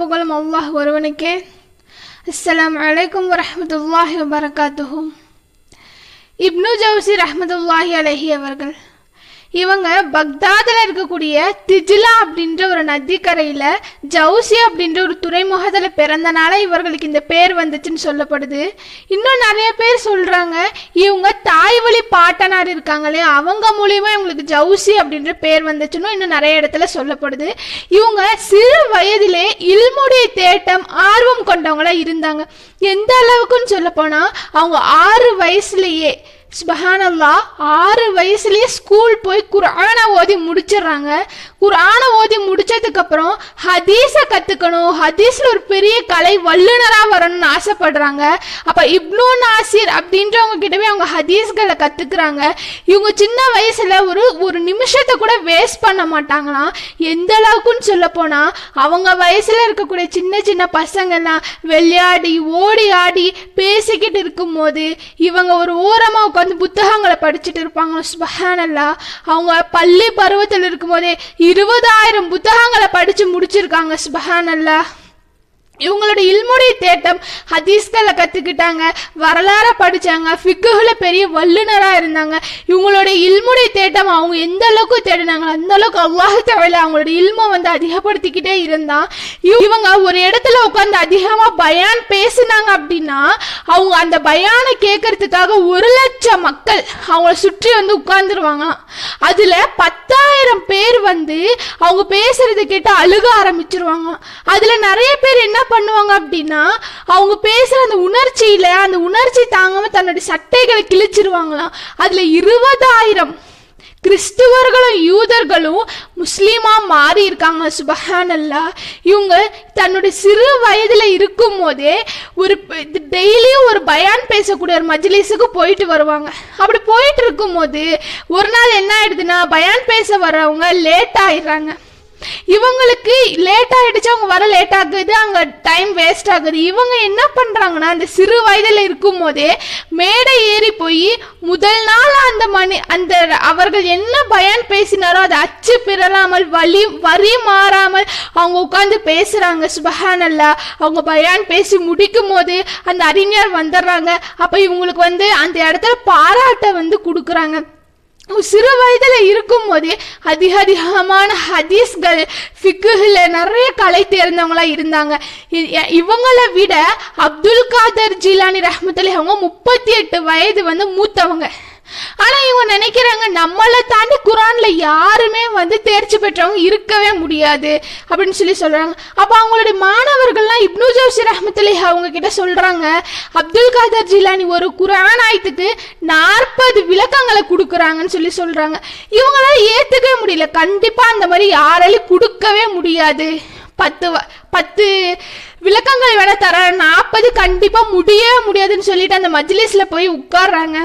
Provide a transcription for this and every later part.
புகழும் அல்லாஹ் ஒருவனுக்கே அஸ்ஸலாமு அலைக்கும் வரஹ்மத்துல்லாஹி வபரகாத்துஹு இப்னு ஜவுசி ரஹ்மத்துல்லாஹி அலைஹி அவர்கள் இவங்க பக்தாதில் இருக்கக்கூடிய திஜிலா அப்படின்ற ஒரு நதிக்கரையில் ஜவுசி அப்படின்ற ஒரு துறைமுகத்தில் பிறந்தனால இவர்களுக்கு இந்த பேர் வந்துச்சுன்னு சொல்லப்படுது. இன்னும் நிறைய பேர் சொல்கிறாங்க இவங்க தாய் வழி பாட்டனார் இருக்காங்களே அவங்க மூலியமாக இவங்களுக்கு ஜவுசி அப்படின்ற பேர் வந்துச்சுன்னு இன்னும் நிறைய இடத்துல சொல்லப்படுது. இவங்க சிறு வயதிலே இல்முடைய தேட்டம் ஆர்வம் கொண்டவங்களாக இருந்தாங்க. எந்த அளவுக்குன்னு சொல்லப்போனால் அவங்க ஆறு வயசுலேயே சுபஹானல்லா ஆறு வயசுலேயே ஸ்கூல் போய் குரானை ஓதி முடிச்சிடுறாங்க. குரானை ஓதி முடிச்சதுக்கப்புறம் ஹதீஸை கற்றுக்கணும் ஹதீஸில் ஒரு பெரிய கலை வல்லுனராக வரணும்னு ஆசைப்படுறாங்க. அப்போ இப்னு நாசிர் அப்படின்றவங்க கிட்டவே அவங்க ஹதீஸ்களை கற்றுக்குறாங்க இவங்க சின்ன வயசில் ஒரு ஒரு நிமிஷத்தை கூட வேஸ்ட் பண்ண மாட்டாங்களாம். எந்த அளவுக்குன்னு சொல்ல போனால் அவங்க வயசில் இருக்கக்கூடிய சின்ன சின்ன பசங்கள்லாம் விளையாடி ஓடி ஆடி பேசிக்கிட்டு இருக்கும்போது இவங்க ஒரு ஓரமாக உட்காந்து புத்தகங்களை படிச்சுட்டு இருப்பாங்க சுபஹானல்லா. அவங்க பள்ளி பருவத்தில் இருக்கும்போதே இருபதாயிரம் புத்தகங்களை படித்து முடிச்சிருக்காங்க. சுபஹானல்லா. இவங்களோட இல்முடைய தேட்டம் ஹதீஸ்களை கற்றுக்கிட்டாங்க வரலாறை படித்தாங்க ஃபிக்குகளை பெரிய வல்லுநராக இருந்தாங்க. இவங்களோட இல்முடைய தேட்டம் அவங்க எந்த அளவுக்கு தேடினாங்களோ அந்த அளவுக்கு அல்லாஹ் தேவையில்ல அவங்களோட இல்மை வந்து அதிகப்படுத்திக்கிட்டே இருந்தான். இவங்க ஒரு இடத்துல உட்காந்து அதிகமாக பயான் பேசினாங்க அப்படின்னா அவங்க அந்த பயானை கேட்கறதுக்காக ஒரு லட்சம் மக்கள் அவங்கள சுற்றி வந்து உட்கார்ந்துருவாங்களாம் அதில் பத்தாயிரம் பேர் வந்து அவங்க பேசுறதை கேட்டு அழுக ஆரம்பிச்சிருவாங்க. அதில் நிறைய பேர் என்ன பண்ணுவாங்க அப்படின்னா அவங்க பேசுகிற அந்த உணர்ச்சியில் அந்த உணர்ச்சி தாங்காமல் தன்னுடைய சட்டைகளை கிழிச்சிருவாங்களாம். அதில் இருபதாயிரம் கிறிஸ்துவர்களும் யூதர்களும் முஸ்லீமாக மாறி இருக்காங்க சுபஹானல்லா. இவங்க தன்னுடைய சிறு வயதில் இருக்கும் போதே ஒரு டெய்லியும் ஒரு பயான் பேசக்கூடிய ஒரு மஜ்லிஸுக்கு போயிட்டு வருவாங்க. அப்படி போயிட்டு இருக்கும்போது ஒரு நாள் என்ன ஆயிடுதுன்னா பயான் பேச வர்றவங்க லேட் ஆயிடுறாங்க. இவங்களுக்கு லேட் ஆயிடுச்சு அவங்க வர லேட் ஆகுது அங்க டைம் வேஸ்ட் ஆகுது. இவங்க என்ன பண்றாங்கன்னா அந்த சிறு வயதில் இருக்கும் போதே மேடை ஏறி போய் முதல் நாள் அந்த மணி அந்த அவர்கள் என்ன பயன் பேசினாரோ அதை அச்சு பிறலாமல் வழி வரி மாறாமல் அவங்க உட்கார்ந்து பேசுறாங்க. சுபஹானல்லா அவங்க பயான் பேசி முடிக்கும் போது அந்த அறிஞர் வந்துடுறாங்க. அப்ப இவங்களுக்கு வந்து அந்த இடத்துல பாராட்டை வந்து கொடுக்குறாங்க. சிறு வயதில் இருக்கும் போதே அதிக அதிகமான ஹதீஸ்கள் ஃபிக்குகில் நிறைய கலை தேர்ந்தவங்களா இருந்தாங்க. இ- இவங்களை விட அப்துல் காதர் ஜிலானி ரஹ்மத்துல்லாஹி அவங்க முப்பத்தி எட்டு வயது வந்து மூத்தவங்க. ஆனா இவங்க நினைக்கிறாங்க நம்மளை தாண்டி குரான்ல யாருமே வந்து தேர்ச்சி பெற்றவங்க இருக்கவே முடியாது அப்படின்னு சொல்லி சொல்றாங்க. அப்ப அவங்களுடைய மாணவர்கள்லாம் இப்னு ஜோசி ரஹ்மத்துல்லாஹி அவங்க கிட்ட சொல்றாங்க அப்துல் காதர் ஜிலானி ஒரு குரான் ஆயத்துக்கு நாற்பது விளக்கங்களை கொடுக்குறாங்கன்னு சொல்லி சொல்றாங்க. இவங்களால ஏத்துக்கவே முடியல. கண்டிப்பா அந்த மாதிரி யாராலையும் கொடுக்கவே முடியாது. பத்து பத்து விளக்கங்கள் வேணா தர நாற்பது கண்டிப்பா முடியவே முடியாதுன்னு சொல்லிட்டு அந்த மஜ்லிஸ்ல போய் உட்கார்றாங்க.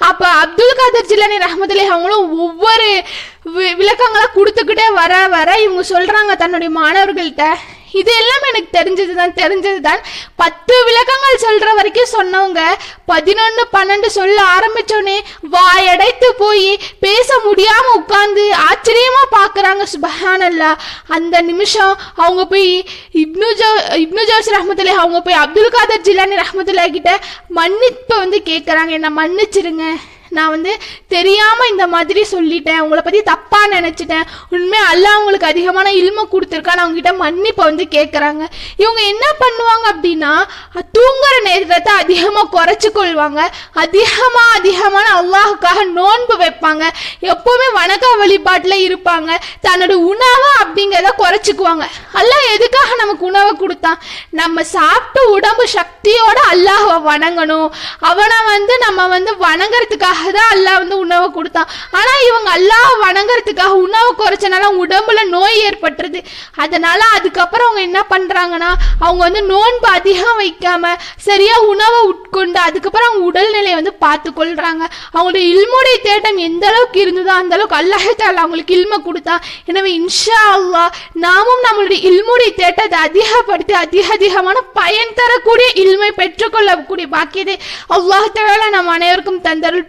அப்போ அப்துல் காதர் ஜிலானி ரஹமத்துல்லாஹி அவங்களும் ஒவ்வொரு வி- கொடுத்துக்கிட்டே வர வர இவங்க சொல்கிறாங்க தன்னுடைய மாணவர்கள்ட்ட. இது எல்லாம் எனக்கு தெரிஞ்சது தான் தெரிஞ்சது தான் பத்து விளக்கங்கள் சொல்ற வரைக்கும் சொன்னவங்க பதினொன்று பன்னெண்டு சொல்ல ஆரம்பிச்சோடனே வாயடைத்து போய் பேச முடியாம உட்காந்து ஆச்சரியமா பார்க்கறாங்க சுபஹானல்லா. அந்த நிமிஷம் அவங்க போய் இப்னு ஜோ இப்னு ஜோஸ் ரஹமத்துல்லாஹி அவங்க போய் அப்துல் காதர் ஜிலானி ரஹமத்துல்லா கிட்ட மன்னிப்பு வந்து கேட்குறாங்க என்னை மன்னிச்சிருங்க. நான் வந்து தெரியாமல் இந்த மாதிரி சொல்லிட்டேன். உங்களை பற்றி தப்பாக நினச்சிட்டேன். உண்மையாக அல்லாஹ் அவங்களுக்கு அதிகமான இல்ம கொடுத்துருக்கான்னு அவங்ககிட்ட மன்னிப்பை வந்து கேட்குறாங்க இவங்க என்ன பண்ணுவாங்க அப்படின்னா தூங்குற நேரத்தை அதிகமாக குறைச்சி கொள்வாங்க அதிகமாக அதிகமான அல்லாஹுக்காக நோன்பு வைப்பாங்க. எப்போவுமே வணக்க வழிபாட்டில் இருப்பாங்க. தன்னோட உணவை அப்படிங்கிறத குறைச்சிக்குவாங்க. அல்லாஹ் எதுக்காக நமக்கு உணவை கொடுத்தான்? நம்ம சாப்பிட்டு உடம்பு சக்தியோட அல்லாஹை வணங்கணும். அவனை வந்து நம்ம வந்து வணங்குறதுக்காக தான் அல்லாஹ் வந்து உணவை கொடுத்தான். ஆனால் இவங்க அல்லாஹ் வணங்குறதுக்காக உணவை குறைச்சனால உடம்புல நோய் ஏற்பட்டுருது. அதனால அதுக்கப்புறம் அவங்க என்ன பண்ணுறாங்கன்னா அவங்க வந்து நோன்பு அதிகம் வைக்காம சரியாக உணவை உட்கொண்டு அதுக்கப்புறம் அவங்க உடல்நிலையை வந்து பார்த்து அவங்களோட அவங்களுடைய இல்முடைய தேட்டம் எந்த அளவுக்கு இருந்ததோ அந்த அளவுக்கு அல்லாஹால அவங்களுக்கு இல்மை கொடுத்தான். எனவே இன்ஷா அல்லா நாமும் நம்மளுடைய இல்முடைய தேட்டத்தை அதிகப்படுத்தி அதிக அதிகமான பயன் தரக்கூடிய இல்மை பெற்றுக்கொள்ளக்கூடிய பாக்கியதை அல்லாஹ் நம் அனைவருக்கும் தந்தருள்